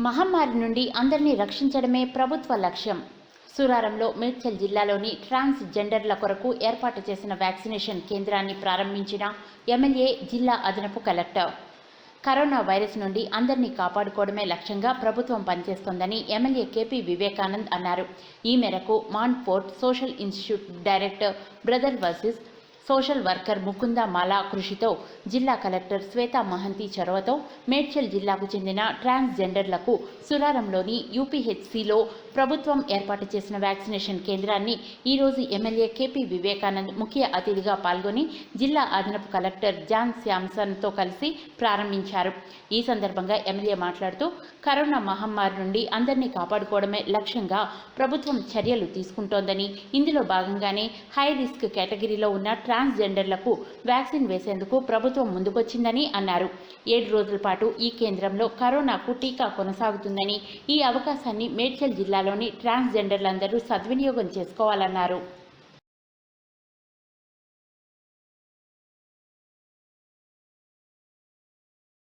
మహమ్మారి నుండి అందరినీ రక్షించడమే ప్రభుత్వ లక్ష్యం. సూరారంలో మేడ్చల్ జిల్లాలోని ట్రాన్స్ జెండర్ల కొరకు ఏర్పాటు చేసిన వ్యాక్సినేషన్ కేంద్రాన్ని ప్రారంభించిన ఎమ్మెల్యే జిల్లా అదనపు కలెక్టర్. కరోనా వైరస్ నుండి అందరినీ కాపాడుకోవడమే లక్ష్యంగా ప్రభుత్వం పనిచేస్తోందని ఎమ్మెల్యే కేపీ వివేకానంద్ అన్నారు. ఈ మేరకు Montfort social institute director brother versus social worker Mukunda Mala కృషితో జిల్లా కలెక్టర్ శ్వేతా మహంతి చొరవతో మేడ్చల్ జిల్లాకు చెందిన ట్రాన్స్జెండర్లకు సురారంలోని యూపీహెచ్సిలో ప్రభుత్వం ఏర్పాటు చేసిన వ్యాక్సినేషన్ కేంద్రాన్ని ఈరోజు ఎమ్మెల్యే కేపీ వివేకానంద్ ముఖ్య అతిథిగా పాల్గొని జిల్లా అదనపు కలెక్టర్ జాన్ శ్యామ్సన్తో కలిసి ప్రారంభించారు. ఈ సందర్భంగా ఎమ్మెల్యే మాట్లాడుతూ కరోనా మహమ్మారి నుండి అందరినీ కాపాడుకోవడమే లక్ష్యంగా ప్రభుత్వం చర్యలు తీసుకుంటోందని. ఇందులో భాగంగానే హై రిస్క్ కేటగిరీలో ఉన్న ట్రాన్స్జెండర్లకు వ్యాక్సిన్ వేసేందుకు ప్రభుత్వం ముందుకొచ్చిందని అన్నారు. ఏడు రోజుల పాటు ఈ కేంద్రంలో కరోనాకు టీకా కొనసాగుతుందని ఈ అవకాశాన్ని మేడ్చల్ జిల్లాలోని ట్రాన్స్జెండర్లందరూ సద్వినియోగం చేసుకోవాలన్నారు.